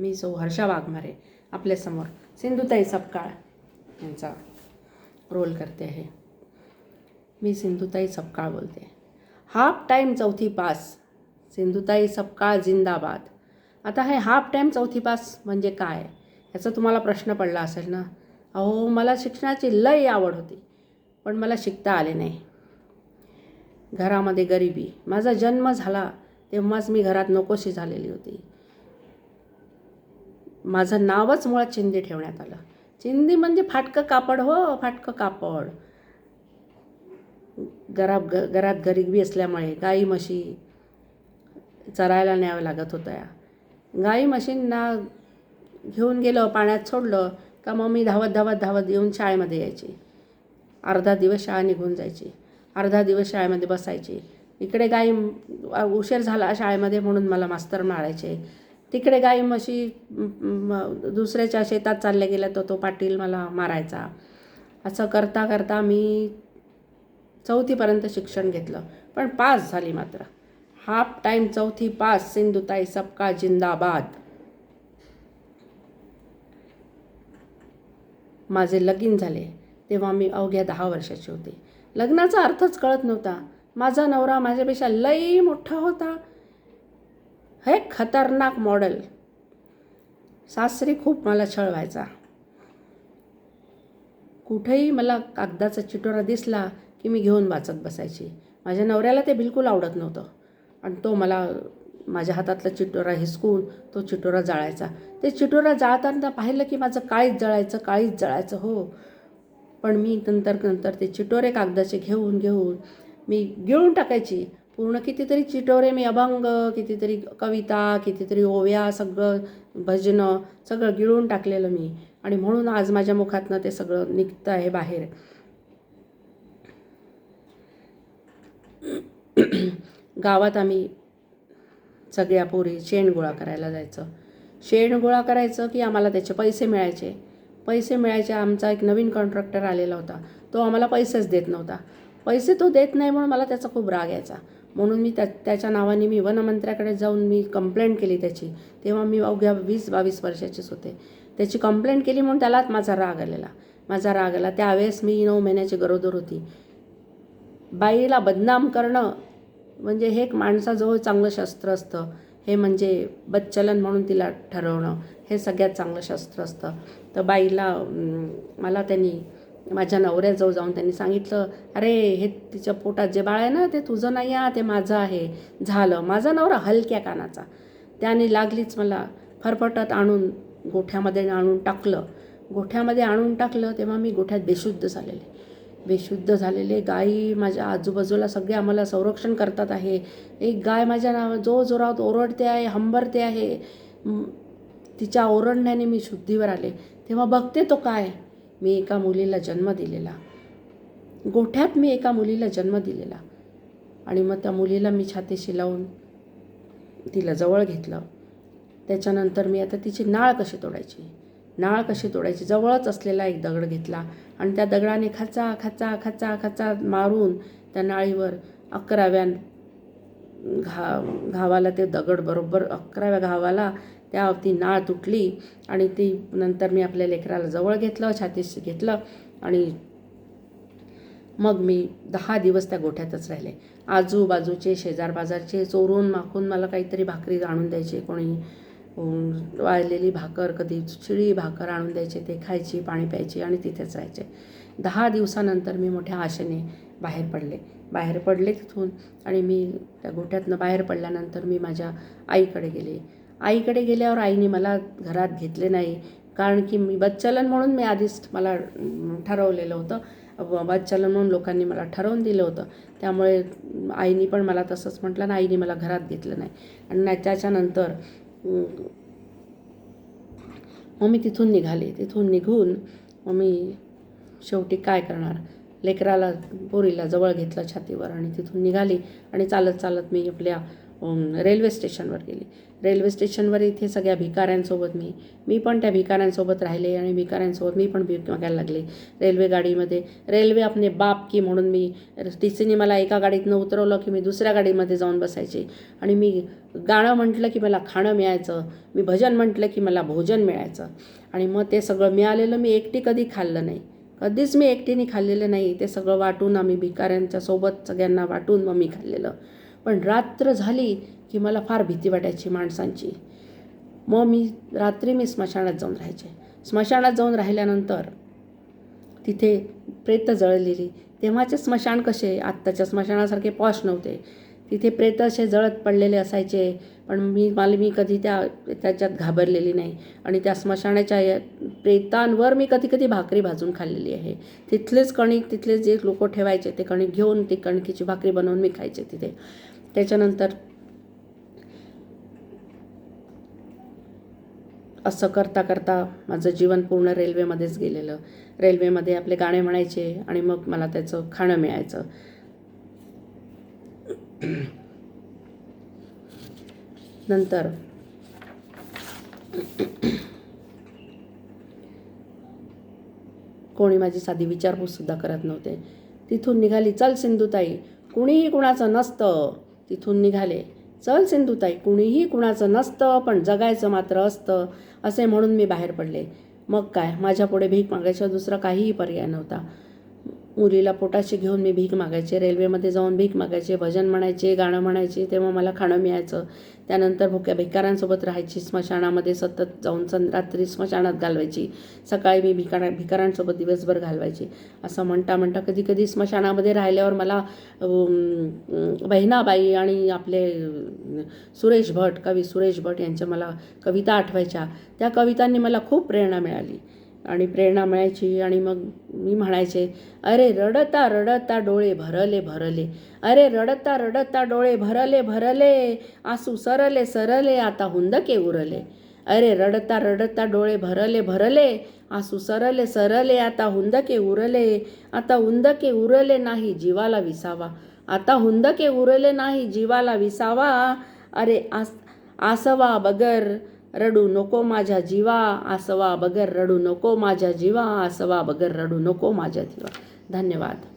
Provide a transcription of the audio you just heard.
मी सौ हर्षा वाघमारे आपल्यासमोर सिंधुताई सपकाळ यांचा रोल करते आहे. मी सिंधुताई सपकाळ बोलते. हाफ टाईम चौथी पास. सिंधुताई सपकाळ जिंदाबाद. आता हे हाफ टाईम चौथी पास म्हणजे काय? याचा तुम्हाला प्रश्न पडला असेल ना? अहो मला शिक्षणाची लय आवड होती पण मला शिकता आले नाही. घरामध्ये गरिबी. माझा जन्म झाला तेव्हाच मी घरात नकोशी झालेली होती. माझं नावच मुळात चिंदी ठेवण्यात आलं. चिंदी म्हणजे फाटकं कापड हो फाटकं कापड. घरात ग घरात गरिबी असल्यामुळे गाई म्हशी चरायला न्यावं लागत होत्या गाई म्हशींना घेऊन गेलं पाण्यात सोडलं का मग मी धावत धावत धावत येऊन शाळेमध्ये यायची. अर्धा दिवस शाळा निघून जायची. अर्धा दिवस शाळेमध्ये बसायची. इकडे गाई उशीर झाला शाळेमध्ये म्हणून मला मास्तर मारायचे. तिकडे गाई म्हशी दुसऱ्याच्या शेतात चालल्या गेल्या तर तो पाटील मला मारायचा. असं करता करता मी चौथीपर्यंत शिक्षण घेतलं. पण पास झाली मात्र. हाफ टाईम चौथी पास सिंधुताई सबका जिंदाबाद. माझे लगीन झाले तेव्हा मी अवघ्या दहा वर्षाची होते. लग्नाचा अर्थच कळत नव्हता. माझा नवरा माझ्यापेक्षा लई मोठा होता. हे खतरनाक मॉडेल सासरी खूप मला छळ व्हायचा कुठेही मला कागदाचा चिटोरा दिसला की मी घेऊन वाचत बसायची. माझ्या नवऱ्याला ते बिलकुल आवडत नव्हतं. आणि तो मला माझ्या हातातला चिटोरा हिसकून तो चिटोरा जाळायचा. ते चिटोरा जाळताना पाहिलं की माझं काळीच जळायचं काळीच जळायचं हो. पण मी नंतर नंतर ते चिटोरे कागदाचे घेऊन घेऊन मी गिळून टाकायची. पूर्ण कितीतरी चिटोरे मी अभंग कितीतरी कविता कितीतरी ओव्या सगळं भजनं सगळं गिळून टाकलेलं मी. आणि म्हणून आज माझ्या मुखातनं ते सगळं निघतं आहे बाहेर. गावात आम्ही सगळ्या पोरी शेण गोळा करायला जायचं. शेण गोळा करायचं की आम्हाला त्याचे पैसे मिळायचे. पैसे मिळायचे आमचा एक नवीन कॉन्ट्रॅक्टर आलेला होता. तो आम्हाला पैसेच देत नव्हता. पैसे तो देत नाही म्हणून मला त्याचा खूप राग यायचा. म्हणून मी त्या त्याच्या नावाने मी वनमंत्र्याकडे जाऊन मी कंप्लेंट केली त्याची. तेव्हा मी अवघ्या वीस बावीस वर्षाचीच होते. त्याची कंप्लेंट केली म्हणून त्यालाच माझा राग आलेला. माझा राग आला. त्यावेळेस मी नऊ महिन्याची गरोदर होती. बाईला बदनाम करणं म्हणजे हे एक माणसाजवळ चांगलं शस्त्र असतं. हे म्हणजे बच्चलन म्हणून तिला ठरवणं. हे सगळ्यात चांगलं शस्त्र असतं. तर बाईला मला त्यांनी माझ्या नवऱ्याजवळ जाऊन त्यांनी सांगितलं अरे हे तिच्या पोटात जे बाळ आहे ना ते तुझं नाही आहे ते माझं आहे. झालं. माझा नवरा हलक्या कानाचा. त्याने लागलीच मला फरफटत आणून गोठ्यामध्ये आणून टाकलं. गोठ्यामध्ये आणून टाकलं तेव्हा मी गोठ्यात बेशुद्ध झालेले. बेशुद्ध झालेले. गायी माझ्या आजूबाजूला सगळे आम्हाला संरक्षण करतात आहे. एक गाय माझ्या नाव जो जोरात ओरडते आहे हंबरते आहे. तिच्या ओरडण्याने मी शुद्धीवर आले. तेव्हा बघते तो काय? मी एका मुलीला जन्म दिलेला. गोठ्यात मी एका मुलीला जन्म दिलेला. आणि मग त्या मुलीला मी छातीशी लावून तिला जवळ घेतलं. त्याच्यानंतर मी आता तिची नाळ कशी तोडायची? नाळ कशी तोडायची? जवळच असलेला एक दगड घेतला आणि त्या दगडाने खाचा खाचा खाचा खाचा मारून त्या नाळीवर अकराव्या घा घावाला ते दगड बरोबर अकराव्या घावाला त्या ती नाळ तुटली आणि ती नंतर मी आपल्या लेकराला जवळ घेतलं छातीस घेतलं आणि मग मी दहा दिवस त्या गोठ्यातच राहिले. आजूबाजूचे शेजारबाजारचे चोरून माखून मला काहीतरी भाकरी आणून द्यायचे कोणी वाळलेली भाकर कधी शिळी भाकर आणून द्यायचे ते खायची पाणी प्यायची आणि तिथेच राहायचे. दहा दिवसानंतर मी मोठ्या आशेने बाहेर पडले. बाहेर पडले तिथून आणि मी त्या गोठ्यातनं बाहेर पडल्यानंतर मी माझ्या आईकडे गेले. आईकडे गेल्यावर आईने मला घरात घेतले नाही. कारण की मी बच्चलन म्हणून मी आधीच मला ठरवलेलं होतं. बच्चलन म्हणून लोकांनी मला ठरवून दिलं होतं. त्यामुळे आईने पण मला तसंच म्हटलं ना आईने मला घरात घेतलं नाही. आणि त्याच्यानंतर मग मी तिथून निघाले. तिथून निघून मग मी शेवटी काय करणार? लेकराला पोरीला जवळ घेतलं छातीवर आणि तिथून निघाली आणि चालत चालत मी आपल्या रेल्वे स्टेशनवर गेली. रेल्वे स्टेशनवर इथे सगळ्या भिकाऱ्यांसोबत मी मी पण त्या भिकाऱ्यांसोबत राहिले आणि भिकाऱ्यांसोबत मी पण भीक मागायला लागले. रेल्वे गाडीमध्ये रेल्वे आपले बाप की म्हणून मी टी सीने मला एका गाडीतनं उतरवलं की मी दुसऱ्या गाडीमध्ये जाऊन बसायचे. आणि मी गाणं म्हटलं की मला खाणं मिळायचं मी भजन म्हटलं की मला भोजन मिळायचं. आणि मग ते सगळं मिळालेलं मी एकटी कधी खाल्लं नाही. कधीच मी एकटीने खाल्लेलं नाही. ते सगळं वाटून आम्ही भिकाऱ्यांच्या सोबत सगळ्यांना वाटून मग मी खाल्लेलं. पण रात्र झाली की मला फार भीती वाटायची माणसांची. मग मी रात्री मी स्मशानात जाऊन राहायचे. स्मशानात जाऊन राहिल्यानंतर तिथे प्रेत जळलेली. तेव्हाचे स्मशान कसे? आत्ताच्या स्मशानासारखे पॉश नव्हते. तिथे प्रेत असे जळत पडलेले असायचे पण मी मला मी कधी त्या त्याच्यात घाबरलेली नाही. आणि त्या स्मशानाच्या या प्रेतांवर मी कधी कधी भाकरी भाजून खाल्लेली आहे. तिथलेच कणिक तिथले जे लोक ठेवायचे ते कणिक घेऊन ती कणकीची भाकरी बनवून मी खायचे तिथे. त्याच्यानंतर असं करता करता माझं जीवन पूर्ण रेल्वेमध्येच गेलेलं. रेल्वेमध्ये आपले गाणे म्हणायचे आणि मग मला त्याचं खाणं मिळायचं. नंतर. कोणी माझी साधी विचारपूससुद्धा करत नव्हते. तिथून निघाली चल सिंधुताई कुणीही कुणाचं नसतं. तिथून निघाले चल सिंधुताई कुणीही कुणाचं नसतं पण जगायचं मात्र असतं असे म्हणून मी बाहेर पडले. मग काय माझ्यापुढे भीक मागायचा दुसरा काहीही पर्याय नव्हता. मुलीला पोटाशी घेऊन मी भीक मागायचे रेल्वेमध्ये जाऊन भीक मागायचे भजन म्हणायचे गाणं म्हणायचे तेव्हा मला खाणं मिळायचं. त्यानंतर भुक्या भिकारांसोबत राहायची स्मशानामध्ये सतत जाऊन सं रात्री स्मशानात घालवायची. सकाळी मी भिकारा भिकारांसोबत दिवसभर घालवायची. असं म्हणता म्हणता कधी कधी स्मशानामध्ये राहिल्यावर मला बहिणाबाई आणि आपले सुरेश भट कवी सुरेश भट यांच्या मला कविता आठवायच्या. त्या कवितांनी मला खूप प्रेरणा मिळाली. आणि प्रेरणा मिळायची आणि मग मी म्हणायचे अरे रडता रडता डोळे भरले भरले. अरे रडता रडता डोळे भरले भरले. आसू सरले सरले आता हुंदके उरले. अरे रडता रडता डोळे भरले भरले. आसू सरले सरले आता हुंदके उरले. आता हुंदके उरले नाही जीवाला विसावा. आता हुंदके उरले नाही जीवाला विसावा. अरे आस आसवा बगर. रडू नको माझ्या जीवा आसवा बगर रडू नको माझ्या जीवा आसवा बगर रडू नको माझ्या जीवा. धन्यवाद.